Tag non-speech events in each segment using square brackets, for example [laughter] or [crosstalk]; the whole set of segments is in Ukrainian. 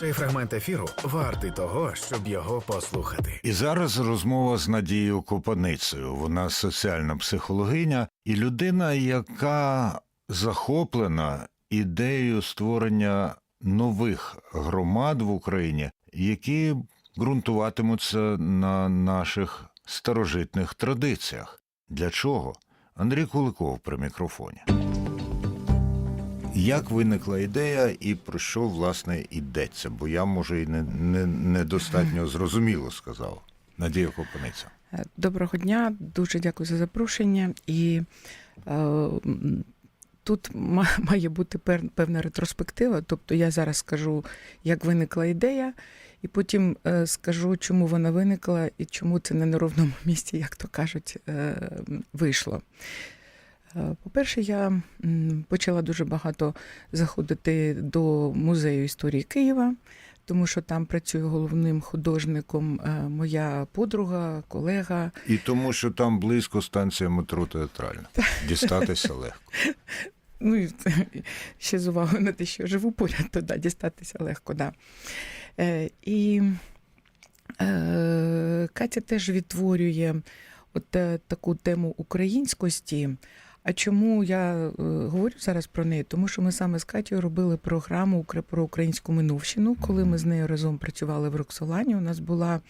Цей фрагмент ефіру вартий того, щоб його послухати. І зараз розмова з Надією Копаницею. Вона соціальна психологиня і людина, яка захоплена ідеєю створення нових громад в Україні, які ґрунтуватимуться на наших старожитних традиціях. Для чого? Андрій Куликов при мікрофоні. Як виникла ідея і про що власне йдеться? Бо я, може, і не, не, недостатньо зрозуміло сказав. Надія Копаниця. Е, Доброго дня, дуже дякую за запрошення. І е, тут [laughs] має бути певна ретроспектива. Тобто я зараз скажу, як виникла ідея, і потім е, скажу, чому вона виникла і чому це не на ровному місці, як то кажуть, е, вийшло. Е, По-перше, я почала дуже багато заходити до музею історії Києва, тому що там працює головним художником е, моя подруга, колега. І тому, що там близько станція метро театральна. Дістатися легко. [laughs] Ну і ще з увагою на те, що живу поряд, то да, дістатися легко, да. Е, і е, Катя теж відтворює от е, таку тему українськості. А чому я е, говорю зараз про неї? Тому що ми саме з Катєю робили програму про українську минувщину, коли ми з нею разом працювали в Роксолані. У нас була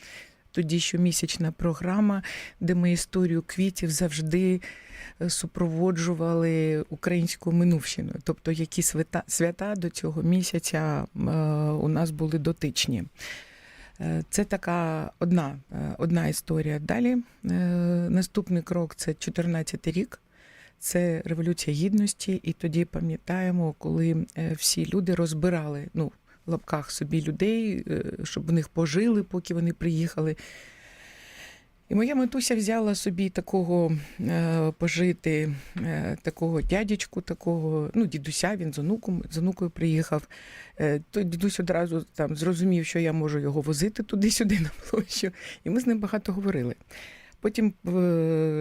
тоді щомісячна програма, де ми історію квітів завжди е, супроводжували українською минувщиною. Тобто, які свята, свята до цього місяця е, у нас були дотичні. Це така одна, одна історія. Далі наступний крок це 14 рік. Це революція гідності, і тоді пам'ятаємо, коли е, всі люди розбирали ну, в лапках собі людей, е, щоб в них пожили, поки вони приїхали. І моя матуся взяла собі такого е, пожити, е, такого дядечку, такого, ну, дідуся, він з онуком, з онукою приїхав. Е, той дідусь одразу там зрозумів, що я можу його возити туди-сюди на площу. І ми з ним багато говорили. Потім е,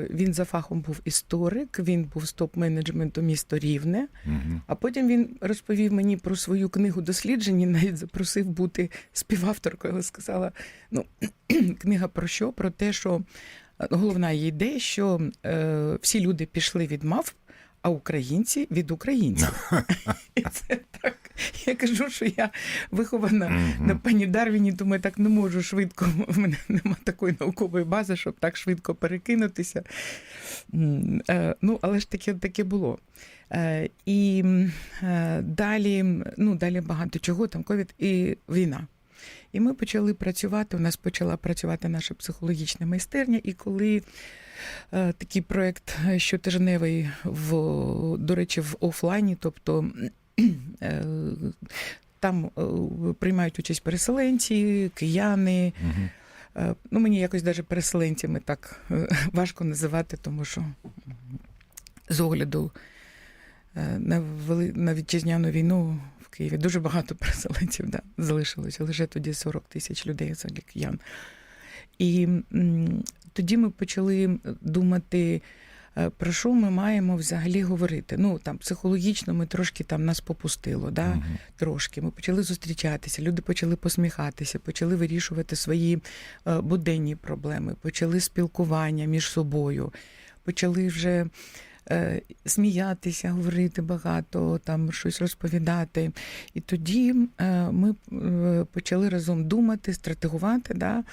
він за фахом був історик, він був з топ-менеджменту місто Рівне. Угу. А потім він розповів мені про свою книгу досліджень, і навіть запросив бути співавторкою. Сказала: ну, [clears throat] книга про що? Про те, що е, головна її ідея, що е, всі люди пішли від мав, а українці від українців. [laughs] І це так. Я кажу, що я вихована на пані Дарвіні, думаю, так не можу швидко. В мене немає такої наукової бази, щоб так швидко перекинутися. Е, Ну, але ж таке, таке було. Е, І е, далі, ну, далі багато чого, там ковід і війна. І ми почали працювати. У нас почала працювати наша психологічна майстерня. І коли е, такий проєкт щотижневий, в, до речі, в офлайні, тобто е, там е, приймають участь переселенці, кияни. Угу. Е, Ну, мені якось навіть переселенцями так е, важко називати, тому що з огляду е, на, вели... на вітчизняну війну в Києві дуже багато [laughs] переселенців да, залишилося. Лише тоді 40 тисяч людей це киян. І м, тоді ми почали думати. е, Про що ми маємо взагалі говорити? Ну там психологічно ми трошки там нас попустило, да? Угу. трошки. Ми почали зустрічатися, люди почали посміхатися, почали вирішувати свої е, буденні проблеми, почали спілкування між собою, почали вже е, сміятися, говорити багато, там щось розповідати. І тоді е, ми е, почали разом думати, стратегувати. Да?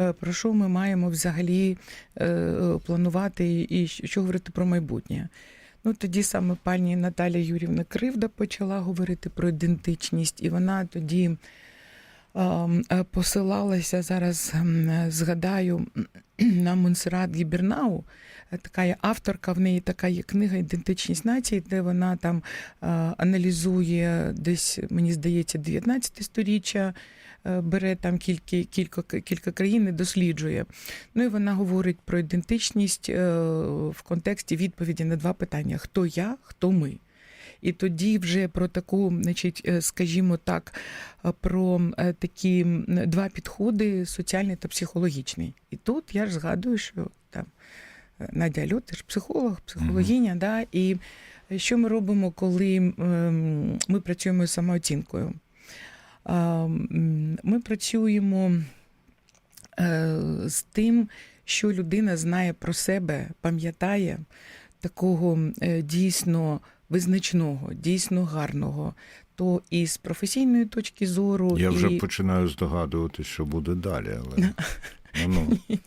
е, Про що ми маємо взагалі е, планувати і що говорити про майбутнє? Ну, тоді саме пані Наталя Юрівна Кривда почала говорити про ідентичність, і вона тоді е, посилалася зараз, ем, е, згадаю, [clears throat] на Монсеррат Гібернау. Е, Така є авторка, в неї така є книга Ідентичність нації, де вона там е, аналізує десь, мені здається, 19 сторіччя, е, бере там кілька, кілька, кілька країн і досліджує. Ну і вона говорить про ідентичність е, в контексті відповіді на два питання: хто я, хто ми. І тоді вже про таку, значить, е, скажімо так, е, про е, такі два підходи: соціальний та психологічний. І тут я ж згадую, що там Надя Лют, ти ж психолог, психологиня, да, і що ми робимо, коли ем, ми працюємо з самооцінкою? Ми працюємо з тим, що людина знає про себе, пам'ятає такого дійсно визначного, дійсно гарного. То і з професійної точки зору, Я вже і, починаю здогадувати, що буде далі, але [laughs] ну, ну,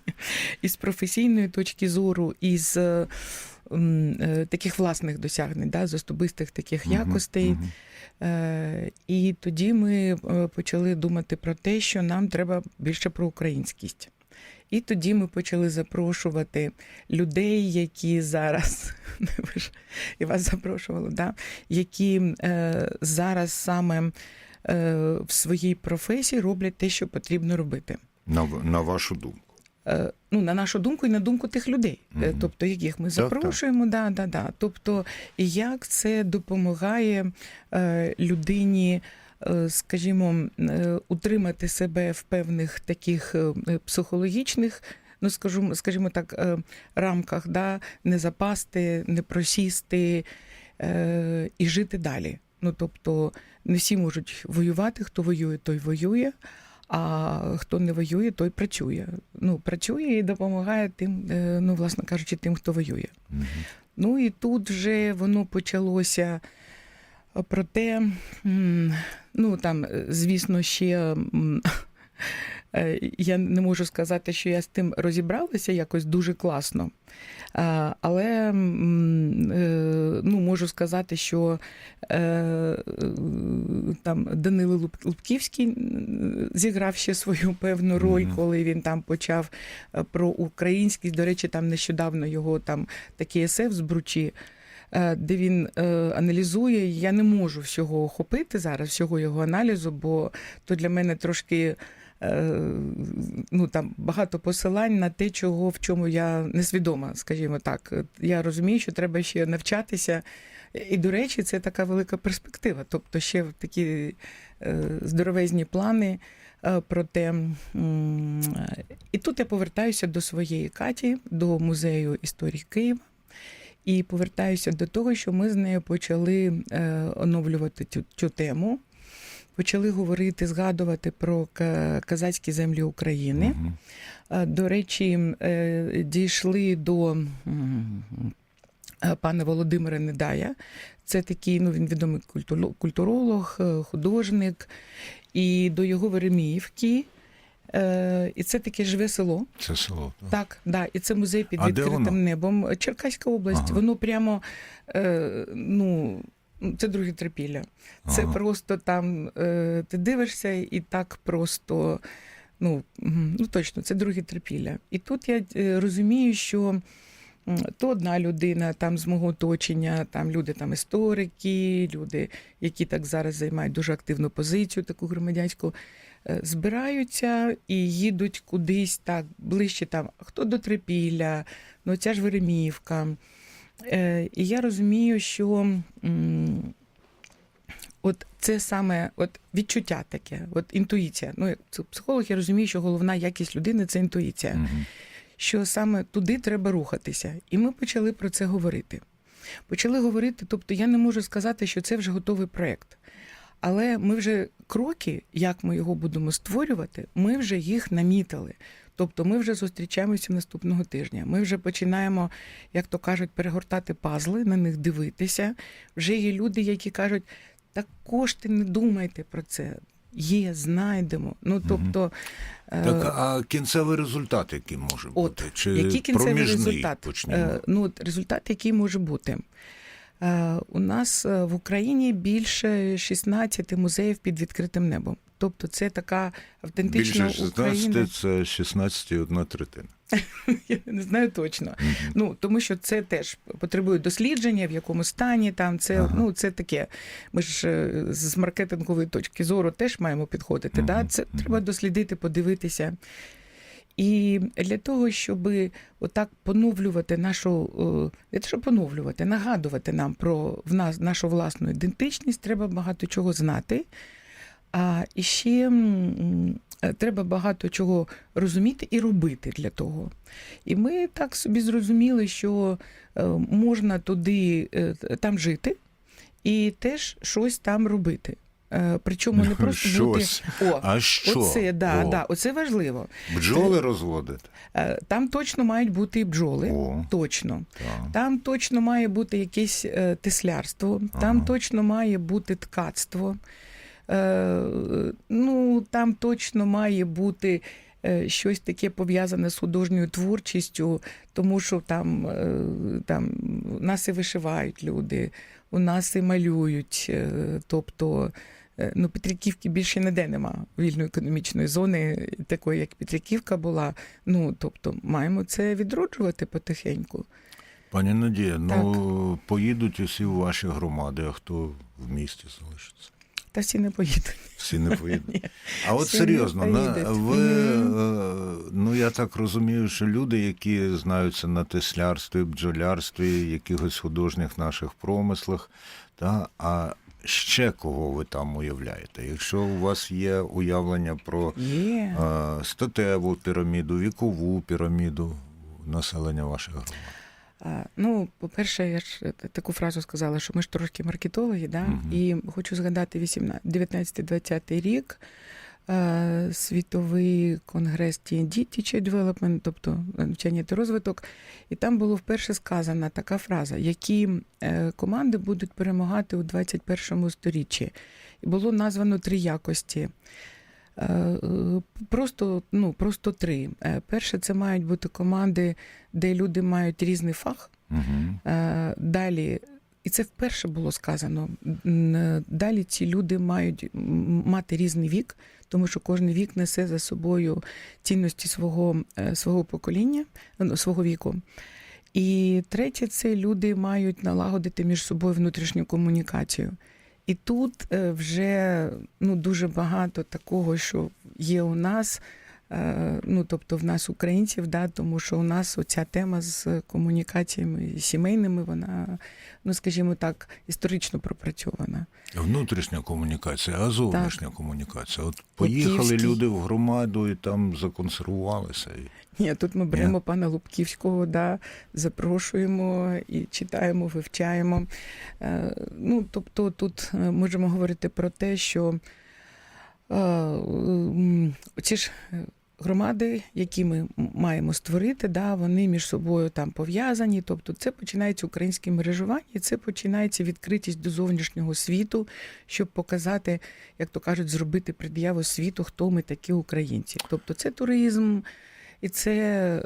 і з професійної точки зору, і з е, таких власних досягнень, да, з особистих таких якостей. Е, І тоді ми е, почали думати про те, що нам треба більше про українськість. І тоді ми почали запрошувати людей, які зараз [laughs] і вас запрошували, да? які е, зараз саме е, в своїй професії роблять те, що потрібно робити. на, на вашу думку. Е, ну, на нашу думку і на думку тих людей, е, Мгм. тобто яких ми Так, так. запрошуємо, да, да, да. Тобто, як це допомагає е, людині, скажімо, е, утримати себе в певних таких е, психологічних. Ну, скажімо, скажімо так, е, рамках, да, не запасти, не просісти е, і жити далі. Ну, тобто, не всі можуть воювати, хто воює, той воює, а хто не воює, той працює. Ну, працює і допомагає тим, е, ну, власне кажучи, тим, хто воює. Мгм. Ну і тут вже воно почалося про те, м, ну там, е, звісно, ще е, я не можу сказати, що я з тим розібралася якось дуже класно. Але е, ну, можу сказати, що там Данило Лубківський зіграв ще свою певну роль, коли він там почав про українськість. До речі, там нещодавно його там такий есе в збручі. Е, Де він е, аналізує, я не можу всього охопити зараз, всього його аналізу, бо то для мене трошки е, ну там багато посилань на те, чого в чому я несвідома, скажімо так. Я розумію, що треба ще навчатися. І, до речі, це така велика перспектива. Тобто, ще такі здоровезні плани е, про те. І тут я повертаюся до своєї Каті, до музею історії Києва. І повертаюся до того, що ми з нею почали е, оновлювати цю, цю тему, почали говорити, згадувати про казацькі землі України. Е, До речі, е, дійшли до е, пана Володимира Недая. Це такий, ну він відомий культуролог, е, художник, і до його Вереміївки. Е, І це таке живе село. Це село. так? Так, да, і це музей під А де відкритим воно? небом. Черкаська область. Ага. Воно прямо е, ну. Це друге трипілля. Це Ага. просто там е, ти дивишся і так просто. Ну, ну точно, це друге трипілля. І тут я е, розумію, що то одна людина там з мого оточення, там люди там історики, люди, які так зараз займають дуже активну позицію, таку громадянську, збираються і їдуть кудись так ближче там, хто до Трипілля, ну ця ж Вереміївка. Е, І я розумію, що от це саме от відчуття таке, от інтуїція. Ну, як психолог, я розумію, що головна якість людини це інтуїція Мгм. що саме туди треба рухатися. І ми почали про це говорити. Почали говорити, тобто я не можу сказати, що це вже готовий проєкт. Але ми вже кроки, як ми його будемо створювати, ми вже їх намітили. Тобто ми вже зустрічаємося наступного тижня. Ми вже починаємо, як то кажуть, перегортати пазли, на них дивитися. Вже є люди, які кажуть, так кошти не думайте про це. Є, знайдемо. Ну тобто, е, Так, а кінцевий результат, який може От, бути? Чи який кінцевий проміжний результат? почнемо? Е, ну, результат, який може бути. Е, у нас е, в Україні більше 16 музеїв під відкритим небом. Тобто це така автентична Більше 16 Україна. це 16 і одна третина. [laughs] Я не знаю точно. Ну тому що це теж потребує дослідження, в якому стані там це Ага. ну це таке. Ми ж е, з маркетингової точки зору теж маємо підходити. Да? Мгм, Це мгм. треба дослідити, подивитися. І для того, щоб отак поновлювати нашу, не те, що поновлювати, нагадувати нам про в нас нашу власну ідентичність, треба багато чого знати. А і ще е, треба багато чого розуміти і робити для того. І ми так собі зрозуміли, що е, можна туди е, там жити і теж щось там робити. Е, Причому не просто Щось. бути о, А що? Оце, да, О. да, оце важливо. Бджоли розводити. Е, Там точно мають бути і бджоли. О. Точно. Так. Там точно має бути якесь е, теслярство, там точно має бути ткацтво. Ну, там точно має бути щось таке пов'язане з художньою творчістю, тому що там, там у нас і вишивають люди, у нас і малюють. Тобто, ну, Петриківки більше ніде нема вільної економічної зони, такої, як Петриківка була. Ну, тобто, маємо це відроджувати потихеньку. Пані Надія, ну поїдуть усі в ваші громади, а хто в місті залишиться? Та всі не поїдуть. Всі не поїдуть. [laughs] А от Всі серйозно, на, ви, е, ну я так розумію, що люди, які знаються на теслярстві, бджолярстві, якихось художніх наших промислах, та, а ще кого ви там уявляєте? Якщо у вас є уявлення про Є. е, статеву піраміду, вікову піраміду населення ваших громад. Ну, по-перше, я ж е, таку фразу сказала, що ми ж трошки маркетологи, да? Угу. і хочу згадати 19-20 рік. Е, Світовий конгрес TND, Teacher Development, тобто навчання та розвиток. І там було вперше сказана така фраза, які е, команди будуть перемагати у 21 сторіччі. І було названо три якості. Е, Просто, ну, просто три. Перше, це мають бути команди, де люди мають різний фах. Угу. Далі, і це вперше було сказано. Далі ці люди мають мати різний вік, тому що кожен вік несе за собою цінності свого, е, свого покоління, ну, свого віку. І третє, це люди мають налагодити між собою внутрішню комунікацію. І тут е, вже ну, дуже багато такого, що є у нас, е, ну тобто в нас українців, да, тому що у нас оця тема з комунікаціями сімейними, вона, ну скажімо так, історично пропрацьована. Внутрішня комунікація, а зовнішня комунікація. От поїхали Лубківський. люди в громаду і там законсервувалися. Ні, тут ми беремо пана Лубківського, да, запрошуємо і читаємо, вивчаємо. Е, Ну, тобто тут е, можемо говорити про те, що е, ці ж е, громади, які ми маємо створити, да, вони між собою там пов'язані. Тобто це починається українське мережування, це починається відкритість до зовнішнього світу, щоб показати, як то кажуть, зробити пред'яву світу, хто ми такі українці. Тобто це туризм. І це,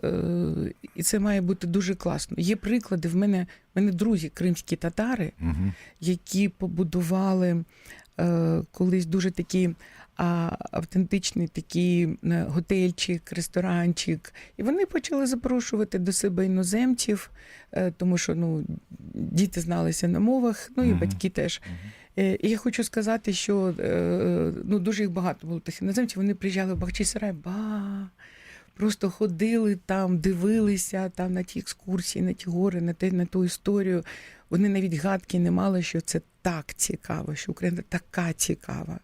е, і це має бути дуже класно. Є приклади. В мене, в мене друзі, кримські татари, Угу. які побудували колись дуже такий а, автентичний такий е, готельчик, ресторанчик. І вони почали запрошувати до себе іноземців, е, тому що ну, діти зналися на мовах, ну і Мгм. батьки теж. Е, І я хочу сказати, що е, ну, дуже їх багато було тих іноземців. Вони приїжджали в Бахчисарай, ба. Просто ходили там, дивилися там на ті екскурсії, на ті гори, на те, на ту історію. Вони навіть гадки не мали, що це так цікаво, що Україна така цікава.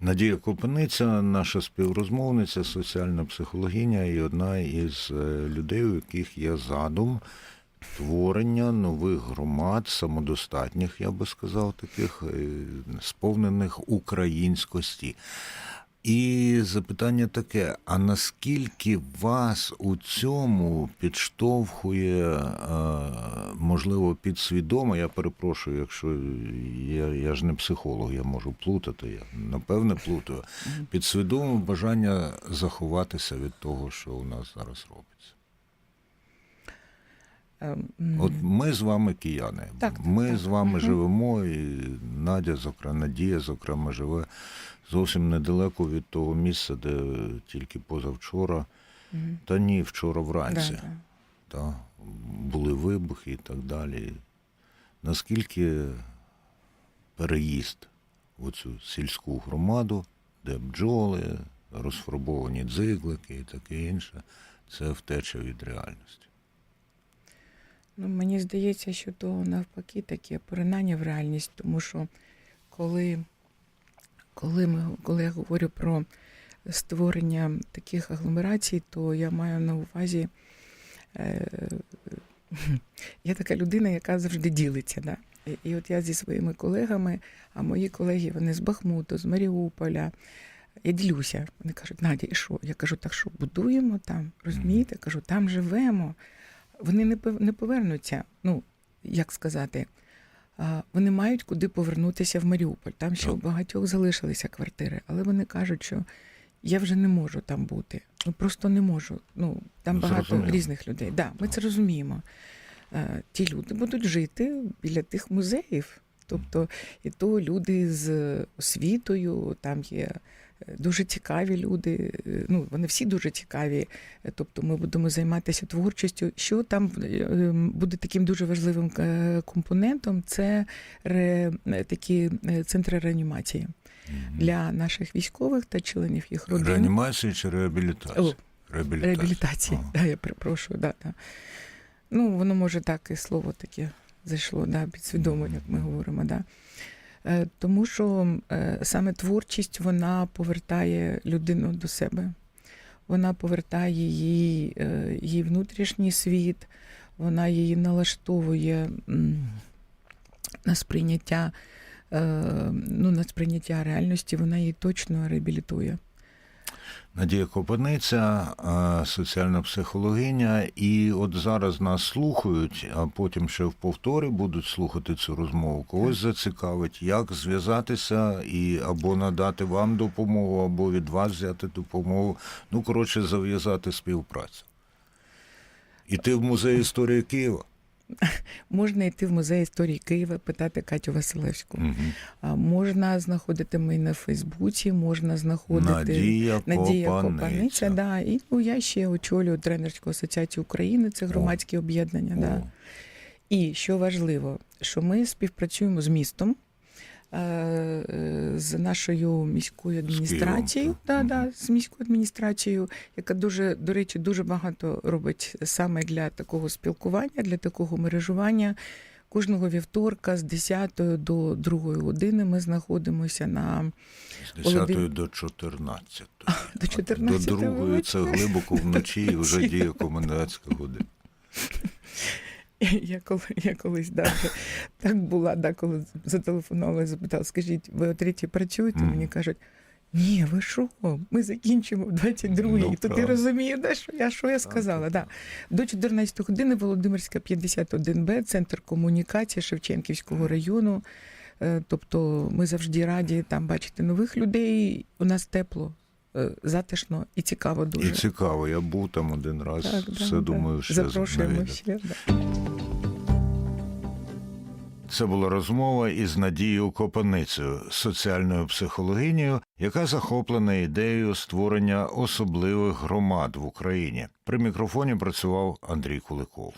Надія Копаниця, наша співрозмовниця, соціальна психологиня і одна із е, людей, у яких є задум творення нових громад, самодостатніх, я би сказав, таких е, сповнених українськості. І запитання таке: а наскільки вас у цьому підштовхує, е, можливо, підсвідомо? Я перепрошую, якщо я, я ж не психолог, я можу плутати, я напевне плутаю. Підсвідомо бажання заховатися від того, що у нас зараз робиться. Ем. От ми з вами кияни. Так, ми так. з вами живемо, і Надя, зокрема, Надія, зокрема, живе зовсім недалеко від того місця, де тільки позавчора, Мгм. та ні, вчора Да, вранці. да. Та, були вибухи і так далі. Наскільки переїзд в цю сільську громаду, де бджоли, розфарбовані дзиглики і таке інше, це втеча від реальності. Ну, мені здається, що то навпаки таке поринання в реальність, тому що коли, коли, ми, коли я говорю про створення таких агломерацій, то я маю на увазі. Е, я така людина, яка завжди ділиться. Да? І- І от я зі своїми колегами, а мої колеги вони з Бахмуту, з Маріуполя. Я ділюся. Вони кажуть, Надя, і що? Я кажу, так що будуємо там, розумієте? Кажу, там живемо. Вони не повернуться. Ну, як сказати, вони мають куди повернутися в Маріуполь. Там ще у багатьох залишилися квартири, але вони кажуть, що я вже не можу там бути. Ну просто не можу. Ну там Ну, багато зрозуміло. різних людей. Да, ми це розуміємо. Ті люди будуть жити біля тих музеїв. Тобто, і то люди з освітою, там є дуже цікаві люди. е, Ну, вони всі дуже цікаві. Е, Тобто, ми будемо займатися творчістю. Що там е, буде таким дуже важливим компонентом, це ре, такі центри реанімації для наших військових та членів їх родин. Реанімація чи реабілітація? О, Реабілітація. Реабілітації. Ага. Да, я перепрошую, да, да. Ну, воно може так і слово таке зайшло, да, підсвідомо, як ми говоримо. Да. Е, Тому що е, саме творчість вона повертає людину до себе. Вона повертає її, е, її внутрішній світ, вона її налаштовує на сприйняття, ну, на сприйняття реальності, вона її точно реабілітує. Надія Копаниця, соціальна психологиня, і от зараз нас слухають, а потім ще в повторі будуть слухати цю розмову. Когось зацікавить, як зв'язатися і або надати вам допомогу, або від вас взяти допомогу. Ну, коротше, зав'язати співпрацю. Іти в музей історії Києва. [laughs] Можна йти в музей історії Києва, питати Катю Василевську. Угу. Можна знаходити мене на Фейсбуці, можна знаходити Надія. Копаниця. Да. І ну, я ще очолюю тренерську асоціацію України, це громадські об'єднання. Да. І що важливо, що ми співпрацюємо з містом. Е, е, З нашою міською адміністрацією, да, да, з міською адміністрацією, яка дуже, до речі, дуже багато робить саме для такого спілкування, для такого мережування. Кожного вівторка з 10 до 2 години ми знаходимося на З 10 Володим- до 14. [laughs] до 14 До другої це глибоко вночі і вже [laughs] діє комендантська година. [laughs] [laughs] Я коли я колись да, [laughs] так була, да, коли зателефонувала і запитала, скажіть, ви о третій працюєте? Мгм. Мені кажуть, ні, ви що? Ми закінчимо в 22-й. Ну, І то ти розумієш, да, що я, що я сказала? Да. До 14 години Володимирська 51Б, центр комунікації Шевченківського району. Е, Тобто ми завжди раді там бачити нових людей. У нас тепло, затишно і цікаво дуже. І цікаво, я був там один раз, Так, все да. думаю, ще Запрошуємо ще. Да. Це була розмова із Надією Копаницею, соціальною психологинею, яка захоплена ідеєю створення особливих громад в Україні. При мікрофоні працював Андрій Куликов.